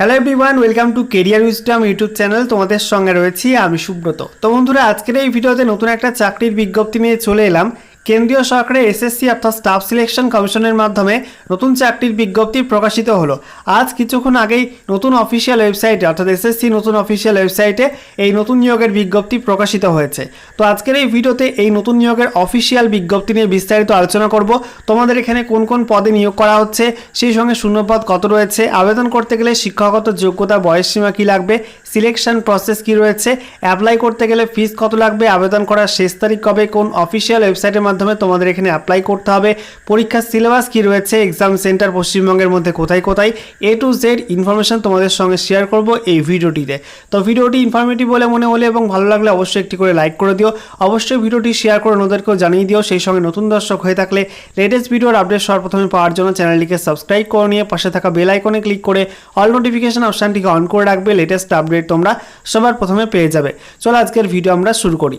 Hello everyone welcome to career wisdom YouTube channel তোমাদের সঙ্গে রয়েছি, আমি সুব্রত। তো বন্ধুরা, আজকের এই ভিডিওতে নতুন একটা চাকরির বিজ্ঞপ্তি নিয়ে চলে এলাম। কেন্দ্রীয় সরকারের এসএসসি অর্থাৎ স্টাফ সিলেকশন কমিশনের মাধ্যমে নতুন চাকরির বিজ্ঞপ্তি প্রকাশিত হলো। আজ কিছুক্ষণ আগেই নতুন অফিসিয়াল ওয়েবসাইটে, অর্থাৎ এসএসসি নতুন অফিসিয়াল ওয়েবসাইটে এই নতুন নিয়োগের বিজ্ঞপ্তি প্রকাশিত হয়েছে। তো আজকের এই ভিডিওতে এই নতুন নিয়োগের অফিসিয়াল বিজ্ঞপ্তি নিয়ে বিস্তারিত আলোচনা করব। তোমাদের এখানে কোন কোন পদে নিয়োগ করা হচ্ছে, সেই সঙ্গে শূন্যপদ কত রয়েছে, আবেদন করতে গেলে শিক্ষাগত যোগ্যতা, বয়সসীমা কী লাগবে, সিলেকশন প্রসেস কী রয়েছে, অ্যাপ্লাই করতে গেলে ফিস কত লাগবে, আবেদন করার শেষ তারিখ কবে, কোন অফিসিয়াল ওয়েবসাইটের মাধ্যমে তোমাদের এখানে অ্যাপ্লাই করতে হবে। পরীক্ষার সিলেবাস কী রয়েছে এক্সাম সেন্টার পশ্চিমবঙ্গের মধ্যে কোথায় কোথায়? এ টু জেড ইনফরমেশন তোমাদের সঙ্গে শেয়ার করব এই ভিডিওটিতে। তো ভিডিওটি ইনফরমেটিভ বলে মনে হলে এবং ভালো লাগলে অবশ্যই একটি করে লাইক করে দিও। অবশ্যই ভিডিওটি শেয়ার করে ওদেরকেও জানিয়ে দিও। সেই সঙ্গে নতুন দর্শক হয়ে থাকলে লেটেস্ট ভিডিওর আপডেট সর্বপ্রথমে পাওয়ার জন্য চ্যানেলটিকে সাবস্ক্রাইব করে নিয়ে পাশে থাকা বেল আইকনে ক্লিক করে অল নোটিফিকেশন অপশানটিকে অন করে রাখবে। লেটেস্ট আপডেট তোমরা সবার প্রথমে পেয়ে যাবে। চলো আজকের ভিডিও আমরা শুরু করি।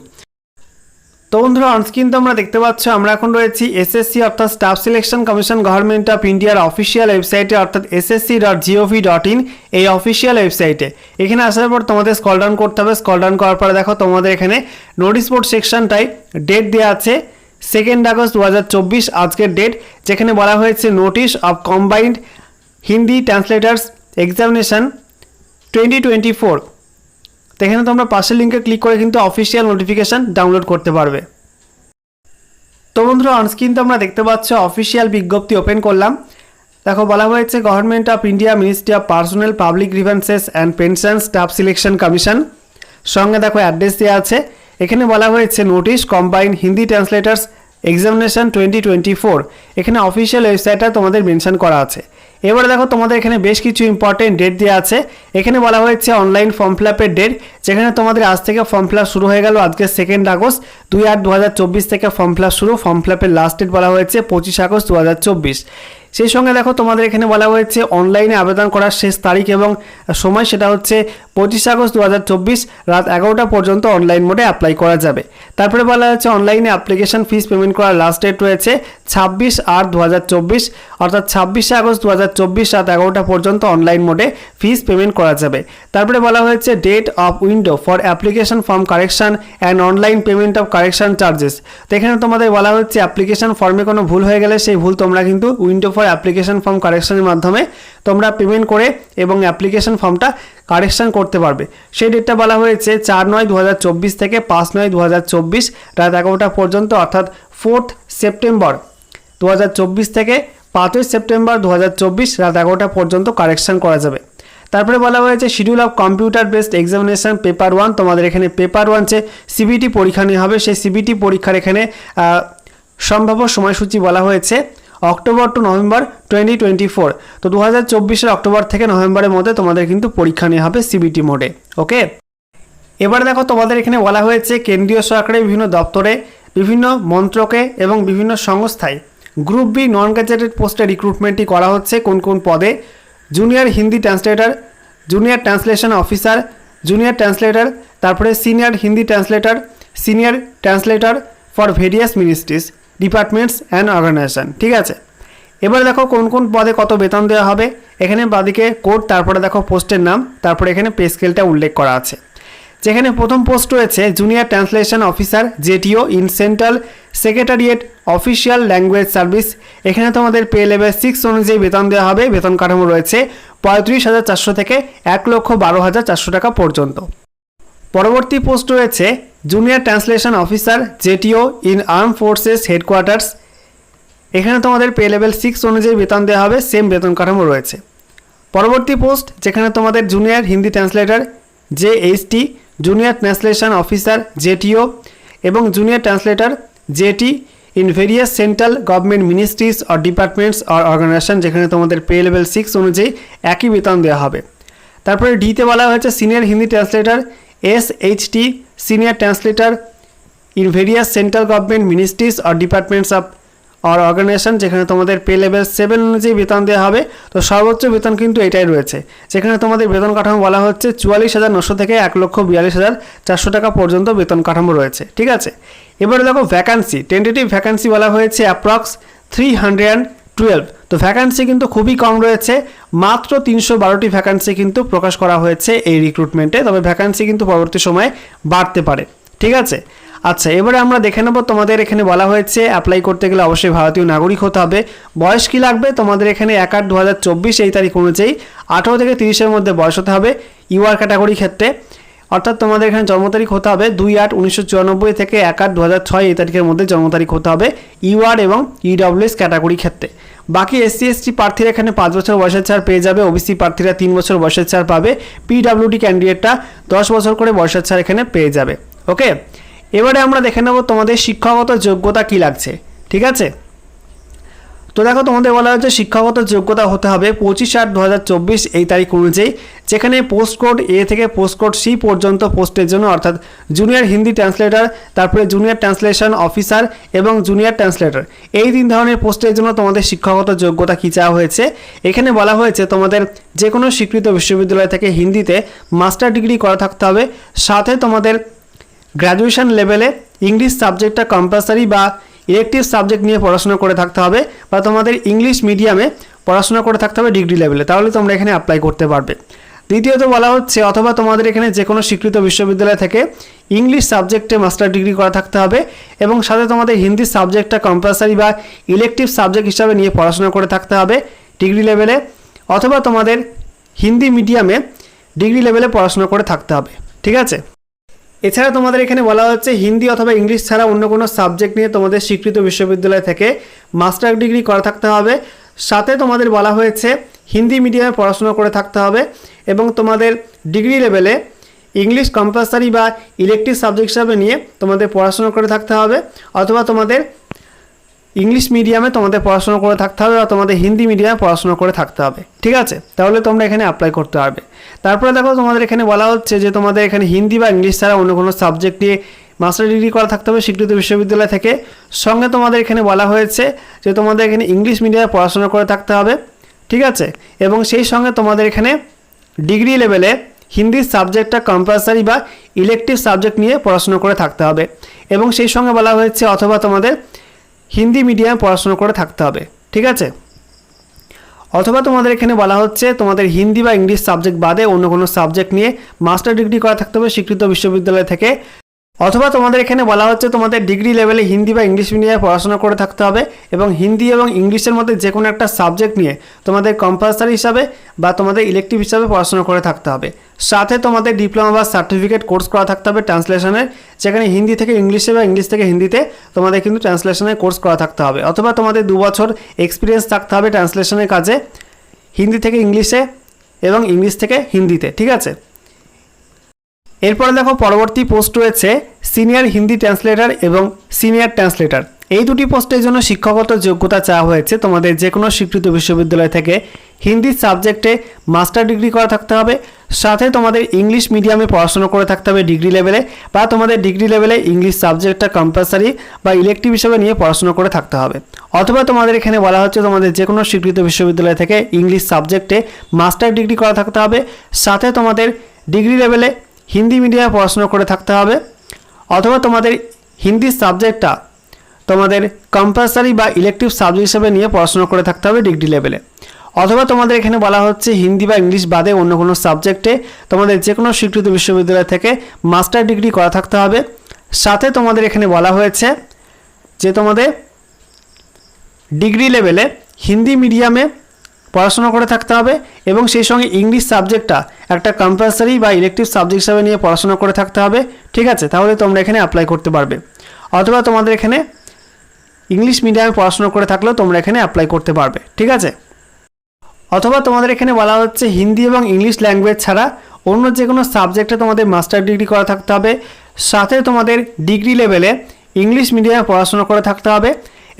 তো বন্ধুরা অনস্ক্রিন তোমরা দেখতে পাচ্ছ, আমরা এখন রয়েছি এসএসসি অর্থাৎ staff selection commission government of ইন্ডিয়ার অফিসিয়াল ওয়েবসাইটে অর্থাৎ SSC dot GOV dot in এই অফিসিয়াল ওয়েবসাইটে এখানে আসার পর তোমাদের স্কল ডাউন করতে হবে স্কল ডাউন করার পরে দেখো তোমাদের এখানে নোটিস বোর্ড সেকশনটাই ডেট দেওয়া আছে সেকেন্ড আগস্ট দু হাজার চব্বিশ, আজকের ডেট যেখানে বলা হয়েছে notice of combined Hindi translators examination twenty twenty four তো এখানে তোমরা পাশের লিঙ্কে ক্লিক করে কিন্তু অফিসিয়াল নোটিফিকেশান ডাউনলোড করতে পারবে। তো বন্ধুরা অনস্ক্রিন তোমরা দেখতে পাচ্ছ অফিসিয়াল বিজ্ঞপ্তি ওপেন করলাম। দেখো, বলা হয়েছে government of India ministry of personnel public grievances and pension staff selection commission সঙ্গে দেখো অ্যাড্রেস দেওয়া আছে। এখানে বলা হয়েছে notice combine Hindi translators examination twenty twenty four এখানে অফিসিয়াল ওয়েবসাইটটা তোমাদের মেনশন করা আছে। এবারে দেখো তোমাদের এখানে বেশ কিছু ইম্পর্টেন্ট ডেট দেওয়া আছে। এখানে বলা হয়েছে অনলাইন ফর্ম ফিল আপের ডেট যেখানে তোমাদের আজ থেকে ফর্ম ফিল শুরু হয়ে গেল আজকে সেকেন্ড আগস্ট দুই আট দু থেকে ফর্ম ফিল শুরু। ফর্ম ফিল আপের লাস্ট ডেট বলা হয়েছে পঁচিশ আগস্ট দু হাজার চব্বিশ। সেই সঙ্গে দেখো তোমাদের এখানে বলা হয়েছে অনলাইনে আবেদন করার শেষ তারিখ এবং সময় সেটা হচ্ছে পঁচিশ আগস্ট দু হাজার চব্বিশ রাত এগারোটা পর্যন্ত অনলাইন মোডে অ্যাপ্লাই করা যাবে। তারপরে বলা হয়েছে অনলাইনে অ্যাপ্লিকেশন ফিস পেমেন্ট করার লাস্ট ডেট রয়েছে ছাব্বিশ আট দু অর্থাৎ ছাব্বিশে আগস্ট দু হাজার চব্বিশ রাত এগারোটা পর্যন্ত অনলাইন মোডে ফিস পেমেন্ট করা যাবে। তারপরে বলা হয়েছে date of window for application form correction and online payment of correction charges তো এখানে তোমাদের বলা হচ্ছে অ্যাপ্লিকেশন ফর্মে কোনো ভুল হয়ে গেলে সেই ভুল তোমরা কিন্তু উইন্ডো ফর অ্যাপ্লিকেশন ফর্ম কারেকশনের মাধ্যমে তোমরা পেমেন্ট করে এবং অ্যাপ্লিকেশন ফর্মটা কারেকশন করতে পারবে। সেই ডেটটা বলা হয়েছে চার নয় দু থেকে পাঁচ নয় দু রাত এগারোটা পর্যন্ত, অর্থাৎ ফোর্থ সেপ্টেম্বর দু হাজার চব্বিশ থেকে পাঁচই সেপ্টেম্বর দু হাজার চব্বিশ রাত এগারোটা পর্যন্ত কারেকশন করা যাবে। তারপরে বলা হয়েছে schedule of computer based examination paper one তোমাদের এখানে পেপার ওয়ান যে সিবিটি পরীক্ষা নেওয়া হবে, সেই সিবিটি পরীক্ষার এখানে সম্ভাব্য সময়সূচি বলা হয়েছে October to November twenty twenty four তো দু হাজার চব্বিশের অক্টোবর থেকে নভেম্বরের মধ্যে তোমাদের কিন্তু পরীক্ষা নেওয়া হবে সিবিটি মোডে ওকে এবার দেখো তোমাদের এখানে বলা হয়েছে, কেন্দ্রীয় সরকারের বিভিন্ন দপ্তরে বিভিন্ন মন্ত্রকে এবং বিভিন্ন সংস্থায় গ্রুপ বি নন গ্যাজেটেড পোস্টে রিক্রুটমেন্টটি করা হচ্ছে কোন কোন পদে। Junior Hindi translator junior translation officer junior translator তারপরে senior Hindi translator senior translator for various ministries departments and organisation ঠিক আছে? এবার দেখো কোন কোন পদে কত বেতন দেওয়া হবে। এখানে বাদিকে কোড তারপরে দেখো পোস্টের নাম, তারপরে এখানে পে স্কেলটা উল্লেখ করা আছে। যেখানে প্রথম পোস্ট রয়েছে junior translation officer JTO in central secretariat official language service এখানে তোমাদের পে লেভেল সিক্স অনুযায়ী বেতন দেওয়া হবে। বেতন কাঠামো রয়েছে পঁয়ত্রিশ হাজার চারশো থেকে এক লক্ষ বারো হাজার চারশো টাকা পর্যন্ত। পরবর্তী পোস্ট রয়েছে junior translation officer JTO in arm forces headquarters এখানে তোমাদের পে লেভেল সিক্স অনুযায়ী বেতন দেওয়া হবে সেম বেতন কাঠামো রয়েছে। পরবর্তী পোস্ট, যেখানে তোমাদের junior Hindi translator J HT junior translation officer JTO এবং junior translator JT in various central government ministries or departments or organisation যেখানে তোমাদের পে লেভেল সিক্স অনুযায়ী একই বেতন দেওয়া হবে। তারপরে ডিতে বলা হয়েছে senior Hindi translator S HT senior translator in various central government ministries or departments of or organisation যেখানে তোমাদের পে লেভেল সেভেন অনুযায়ী বেতন দেওয়া হবে। তো সর্বোচ্চ বেতন কিন্তু এটাই রয়েছে। যেখানে তোমাদের বেতন কাঠামো বলা হচ্ছে চুয়াল্লিশ হাজার নশো থেকে এক লক্ষ বিয়াল্লিশ হাজার চারশো টাকা পর্যন্ত বেতন কাঠামো রয়েছে। ঠিক আছে? এবারে দেখো ভ্যাকান্সি টেন্টেটিভ ভ্যাকান্সি বলা হয়েছে approx three hundred and twelve তো ভ্যাকান্সি কিন্তু খুবই কম রয়েছে। মাত্র তিনশো বারোটি ভ্যাকান্সি কিন্তু প্রকাশ করা হয়েছে এই রিক্রুটমেন্টে তবে ভ্যাকান্সি কিন্তু পরবর্তী সময়ে বাড়তে পারে। ঠিক আছে? আচ্ছা এবারে আমরা দেখে নেব তোমাদের এখানে বলা হয়েছে অ্যাপ্লাই করতে গেলে অবশ্যই ভারতীয় নাগরিক হতে হবে। বয়স কী লাগবে? তোমাদের এখানে এক আট দু এই তারিখ অনুযায়ী আঠেরো থেকে তিরিশের মধ্যে বয়স হতে হবে ইউআর ক্যাটাগরি ক্ষেত্রে। অর্থাৎ তোমাদের এখানে জন্ম তারিখ হতে হবে দুই আট উনিশশো থেকে এক আট দু এই তারিখের মধ্যে জন্ম তারিখ হতে হবে ইউআর এবং ইডব্লিউএস ক্যাটাগরি ক্ষেত্রে। বাকি এসসি এসটি প্রার্থীরা এখানে পাঁচ বছর বয়সের ছাড় পেয়ে যাবে। ওবিসি প্রার্থীরা তিন বছর বয়সের ছাড় পাবে। পিডাব্লিউডি ক্যান্ডিডেটটা দশ বছর করে বয়সের ছাড় এখানে পেয়ে যাবে। ওকে এবারে আমরা দেখে নেব তোমাদের শিক্ষাগত যোগ্যতা কি লাগছে। ঠিক আছে? তো দেখো তোমাদের বলা হয়েছে শিক্ষাগত যোগ্যতা হতে হবে পঁচিশ আট দু এই তারিখ অনুযায়ী, যেখানে পোস্ট কোড এ থেকে পোস্ট কোড সি পর্যন্ত পোস্টের জন্য, অর্থাৎ জুনিয়র হিন্দি ট্রান্সলেটর তারপরে জুনিয়র ট্রান্সলেশন অফিসার এবং জুনিয়র ট্রান্সলেটর এই তিন ধরনের পোস্টের জন্য তোমাদের শিক্ষাগত যোগ্যতা কী চাওয়া হয়েছে? এখানে বলা হয়েছে তোমাদের যে কোনো স্বীকৃত বিশ্ববিদ্যালয় থেকে হিন্দিতে মাস্টার ডিগ্রি করা থাকতে হবে, সাথে তোমাদের গ্র্যাজুয়েশন লেভেলে ইংলিশ সাবজেক্টটা কম্পালসারি বা ইলেকটিভ সাবজেক্ট নিয়ে পড়াশোনা করে থাকতে হবে বা তোমাদের ইংলিশ মিডিয়ামে পড়াশোনা করে থাকতে হবে ডিগ্রি লেভেলে তাহলে তোমরা এখানে অ্যাপ্লাই করতে পারবে। দ্বিতীয়ত বলা হচ্ছে, অথবা তোমাদের এখানে যে কোনো স্বীকৃত বিশ্ববিদ্যালয় থেকে ইংলিশ সাবজেক্টে মাস্টার ডিগ্রি করা থাকতে হবে এবং সাথে তোমাদের হিন্দি সাবজেক্টটা কম্পালসারি বা ইলেকটিভ সাবজেক্ট হিসাবে নিয়ে পড়াশোনা করে থাকতে হবে ডিগ্রি লেভেলে অথবা তোমাদের হিন্দি মিডিয়ামে ডিগ্রি লেভেলে পড়াশোনা করে থাকতে হবে। ঠিক আছে? এছাড়া তোমাদের এখানে বলা হচ্ছে হিন্দি অথবা ইংলিশ ছাড়া অন্য কোনো সাবজেক্ট নিয়ে তোমাদের স্বীকৃত বিশ্ববিদ্যালয় থেকে মাস্টার ডিগ্রি করা থাকতে হবে। সাথে তোমাদের বলা হয়েছে হিন্দি মিডিয়ামে পড়াশোনা করে থাকতে হবে এবং তোমাদের ডিগ্রি লেভেলে ইংলিশ কম্পালসারি বা ইলেকট্রিক সাবজেক্ট হিসাবে নিয়ে তোমাদের পড়াশোনা করে থাকতে হবে। অথবা তোমাদের ইংলিশ মিডিয়ামে তোমাদের পড়াশোনা করে থাকতে হবে বা তোমাদের হিন্দি মিডিয়ামে পড়াশোনা করে থাকতে হবে, ঠিক আছে? তাহলে তোমরা এখানে অ্যাপ্লাই করতে পারবে। তারপরে দেখো তোমাদের এখানে বলা হচ্ছে যে তোমাদের এখানে হিন্দি বা ইংলিশ ছাড়া অন্য কোনো সাবজেক্ট নিয়ে মাস্টার ডিগ্রি করা থাকতে হবে স্বীকৃত বিশ্ববিদ্যালয় থেকে। সঙ্গে তোমাদের এখানে বলা হয়েছে যে তোমাদের এখানে ইংলিশ মিডিয়ামে পড়াশোনা করে থাকতে হবে, ঠিক আছে? এবং সেই সঙ্গে তোমাদের এখানে ডিগ্রি লেভেলে হিন্দি সাবজেক্টটা কম্পালসারি বা ইলেকটিভ সাবজেক্ট নিয়ে পড়াশোনা করে থাকতে হবে। এবং সেই সঙ্গে বলা হয়েছে অথবা তোমাদের হিন্দি মিডিয়াম পড়াশুনো করে থাকতে হবে, ঠিক আছে? অথবা তোমাদের এখানে বলা হচ্ছে তোমাদের হিন্দি বা ইংলিশ সাবজেক্ট বাদে অন্য কোনো সাবজেক্ট নিয়ে মাস্টার ডিগ্রি করা থাকতে হবে, স্বীকৃত বিশ্ববিদ্যালয় থেকে অথবা তোমাদের এখানে বলা হচ্ছে তোমাদের ডিগ্রি লেভেলে হিন্দি বা ইংলিশ মিডিয়ামে পড়াশোনা করে থাকতে হবে এবং হিন্দি এবং ইংলিশের মধ্যে যে কোনো একটা সাবজেক্ট নিয়ে তোমাদের কম্পালসারি হিসাবে বা তোমাদের ইলেকটিভ হিসাবে পড়াশোনা করে থাকতে হবে। সাথে তোমাদের ডিপ্লোমা বা সার্টিফিকেট কোর্স করা থাকতে হবে ট্রান্সলেশনের যেখানে হিন্দি থেকে ইংলিশে বা ইংলিশ থেকে হিন্দিতে তোমাদের কিন্তু ট্রান্সলেশনের কোর্স করা থাকতে হবে। অথবা তোমাদের দু বছর এক্সপিরিয়েন্স থাকতে হবে ট্রান্সলেশনের কাজে, হিন্দি থেকে ইংলিশে এবং ইংলিশ থেকে হিন্দিতে, ঠিক আছে? এরপরে দেখো পরবর্তী পোস্ট রয়েছে সিনিয়র হিন্দি ট্রান্সলেটর এবং সিনিয়র ট্রান্সলেটর এই দুটি পোস্টের জন্য শিক্ষাগত যোগ্যতা চাওয়া হয়েছে। তোমাদের যে কোনো স্বীকৃত বিশ্ববিদ্যালয় থেকে হিন্দি সাবজেক্টে মাস্টার ডিগ্রি করা থাকতে হবে। সাথে তোমাদের ইংলিশ মিডিয়ামে পড়াশোনা করে থাকতে হবে ডিগ্রি লেভেলে বা তোমাদের ডিগ্রি লেভেলে ইংলিশ সাবজেক্টটা কম্পালসারি বা ইলেকটিভ হিসেবে নিয়ে পড়াশোনা করে থাকতে হবে। অথবা তোমাদের এখানে বলা হচ্ছে তোমাদের যে কোনো স্বীকৃত বিশ্ববিদ্যালয় থেকে ইংলিশ সাবজেক্টে মাস্টার ডিগ্রি করা থাকতে হবে। সাথে তোমাদের ডিগ্রি লেভেলে হিন্দি মিডিয়ামে পড়াশোনা করে থাকতে হবে, অথবা তোমাদের হিন্দি সাবজেক্টটা তোমাদের কম্পালসারি বা ইলেকটিভ সাবজেক্ট হিসেবে নিয়ে পড়াশোনা করে থাকতে হবে ডিগ্রি লেভেলে অথবা তোমাদের এখানে বলা হচ্ছে হিন্দি বা ইংলিশ বাদে অন্য কোনো সাবজেক্টে তোমাদের যে কোনো স্বীকৃত বিশ্ববিদ্যালয় থেকে মাস্টার ডিগ্রি করা থাকতে হবে। সাথে তোমাদের এখানে বলা হয়েছে যে তোমাদের ডিগ্রি লেভেলে হিন্দি মিডিয়ামে পড়াশোনা করে থাকতে হবে এবং সেই সঙ্গে ইংলিশ সাবজেক্টটা একটা কম্পালসারি বা ইলেকটিভ সাবজেক্ট হিসাবে নিয়ে পড়াশোনা করে থাকতে হবে, ঠিক আছে? তাহলে তোমরা এখানে অ্যাপ্লাই করতে পারবে। অথবা তোমাদের এখানে ইংলিশ মিডিয়ামে পড়াশোনা করে থাকলেও তোমরা এখানে অ্যাপ্লাই করতে পারবে, ঠিক আছে? অথবা তোমাদের এখানে বলা হচ্ছে হিন্দি এবং ইংলিশ ল্যাঙ্গুয়েজ ছাড়া অন্য যে কোনো সাবজেক্টে তোমাদের মাস্টার ডিগ্রি করা থাকতে হবে। সাথে তোমাদের ডিগ্রি লেভেলে ইংলিশ মিডিয়ামে পড়াশোনা করে থাকতে হবে।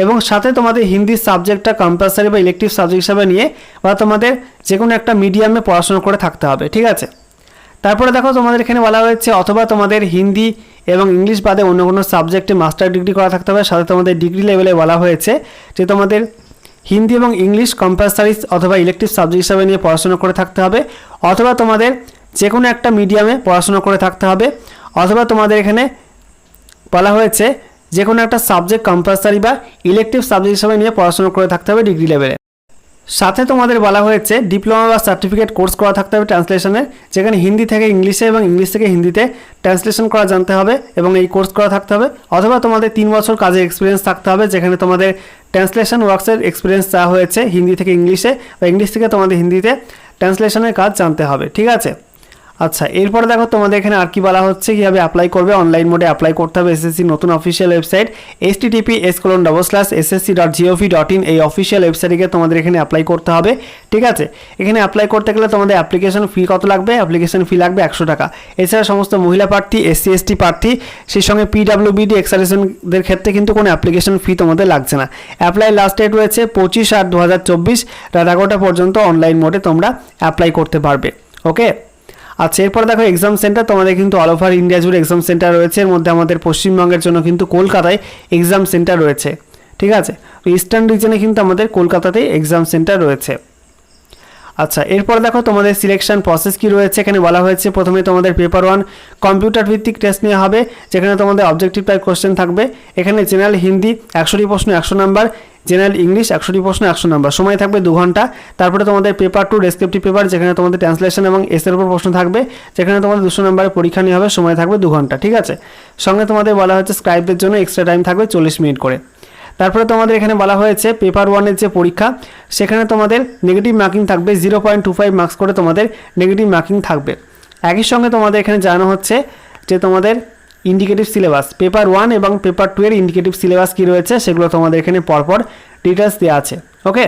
এবং সাথে তোমাদের হিন্দি সাবজেক্টটা কম্পালসারি বা ইলেকটিভ সাবজেক্ট হিসাবে নিয়ে বা তোমাদের যে কোনো একটা মিডিয়ামে পড়াশোনা করে থাকতে হবে, ঠিক আছে? তারপরে দেখো তোমাদের এখানে বলা হয়েছে অথবা তোমাদের হিন্দি এবং ইংলিশ বাদে অন্য কোনো সাবজেক্টে মাস্টার ডিগ্রি করা থাকতে হবে, সাথে তোমাদের ডিগ্রি লেভেলে বলা হয়েছে যে তোমাদের হিন্দি এবং ইংলিশ কম্পালসারি অথবা ইলেকটিভ সাবজেক্ট হিসাবে নিয়ে পড়াশোনা করে থাকতে হবে, অথবা তোমাদের যে কোনো একটা মিডিয়ামে পড়াশোনা করে থাকতে হবে, অথবা তোমাদের এখানে বলা হয়েছে যে কোনো একটা সাবজেক্ট কম্পালসারি বা ইলেকটিভ সাবজেক্ট হিসাবে নিয়ে পড়াশোনা করে থাকতে হবে ডিগ্রি লেভেলে সাথে তোমাদের বলা হয়েছে ডিপ্লোমা বা সার্টিফিকেট কোর্স করা থাকতে হবে ট্রান্সলেশনের যেখানে হিন্দি থেকে ইংলিশে এবং ইংলিশ থেকে হিন্দিতে ট্রান্সলেশন করা জানতে হবে এবং এই কোর্স করা থাকতে হবে। অথবা তোমাদের তিন বছর কাজের এক্সপিরিয়েন্স থাকতে হবে, যেখানে তোমাদের ট্রান্সলেশন ওয়ার্কসের এক্সপিরিয়েন্স চাওয়া হয়েছে হিন্দি থেকে ইংলিশে বা ইংলিশ থেকে তোমাদের হিন্দিতে ট্রান্সলেশনের কাজ জানতে হবে, ঠিক আছে? আচ্ছা এরপরে দেখো তোমাদের এখানে আর কি বলা হচ্ছে, কীভাবে অ্যাপ্লাই করবে অনলাইন মোডে অ্যাপ্লাই করতে হবে এসএসসি নতুন official website S TTP S colon double slash SSC dot GOV dot in এই অফিসিয়াল ওয়েবসাইটে তোমাদের এখানে অ্যাপ্লাই করতে হবে, ঠিক আছে? এখানে অ্যাপ্লাই করতে গেলে তোমাদের অ্যাপ্লিকেশন ফি কত লাগবে? অ্যাপ্লিকেশন ফি লাগবে একশো টাকা। এছাড়া সমস্ত মহিলা প্রার্থী এসসি এসটি প্রার্থী, সেই সঙ্গে পিডাব্লিউবিডি এক্সারেশনদের ক্ষেত্রে কিন্তু কোনো অ্যাপ্লিকেশন ফি তোমাদের লাগছে না। অ্যাপ্লাই লাস্ট ডেট রয়েছে পঁচিশ আট দু হাজার চব্বিশ, রাত এগারোটা পর্যন্ত অনলাইন মোডে তোমরা অ্যাপ্লাই করতে পারবে ওকে আচ্ছা এরপর দেখো এক্সাম সেন্টার তোমাদের কিন্তু অল ওভার ইন্ডিয়া জুড়ে এক্সাম সেন্টার রয়েছে। এর মধ্যে আমাদের পশ্চিমবঙ্গের জন্য কিন্তু কলকাতায় এক্সাম সেন্টার রয়েছে। ঠিক আছে? ইস্টার্ন রিজনে কিন্তু আমাদের কলকাতাতেই এক্সাম সেন্টার রয়েছে। আচ্ছা এরপর দেখো তোমাদের সিলেকশন প্রসেস কি রয়েছে। এখানে বলা হয়েছে প্রথমে তোমাদের পেপার ওয়ান কম্পিউটার ভিত্তিক টেস্ট নেওয়া হবে, যেখানে তোমাদের অবজেক্টিভ টাইপ কোশ্চেন থাকবে। এখানে জেনারেল হিন্দি একশোটি প্রশ্ন, একশো নাম্বার জেনারেল ইংলিশ একশোটি প্রশ্ন, একশো নাম্বার সময় থাকবে দু ঘণ্টা। তারপরে তোমাদের পেপার টু ডেসক্রিপটিভ পেপার যেখানে তোমাদের ট্রান্সলেশন এবং এসের উপর প্রশ্ন থাকবে, যেখানে তোমাদের দুশো নাম্বারের পরীক্ষা নেওয়া হবে, সময় থাকবে দু ঘণ্টা, ঠিক আছে? সঙ্গে তোমাদের বলা হচ্ছে স্ক্রাইবদের জন্য এক্সট্রা টাইম থাকবে চল্লিশ মিনিট করে। তারপরে তোমাদের এখানে বলা হয়েছে পেপার ওয়ানের যে পরীক্ষা, সেখানে তোমাদের নেগেটিভ মার্কিং থাকবে zero point two five marks করে তোমাদের নেগেটিভ মার্কিং থাকবে। একই সঙ্গে তোমাদের এখানে জানানো হচ্ছে যে তোমাদের ইন্ডিকেটিভ সিলেবাস পেপার ওয়ান এবং পেপার টু এর ইন্ডিকেটিভ সিলেবাস কী রয়েছে, সেগুলো তোমাদের এখানে পরপর ডিটেলস দেওয়া আছে ওকে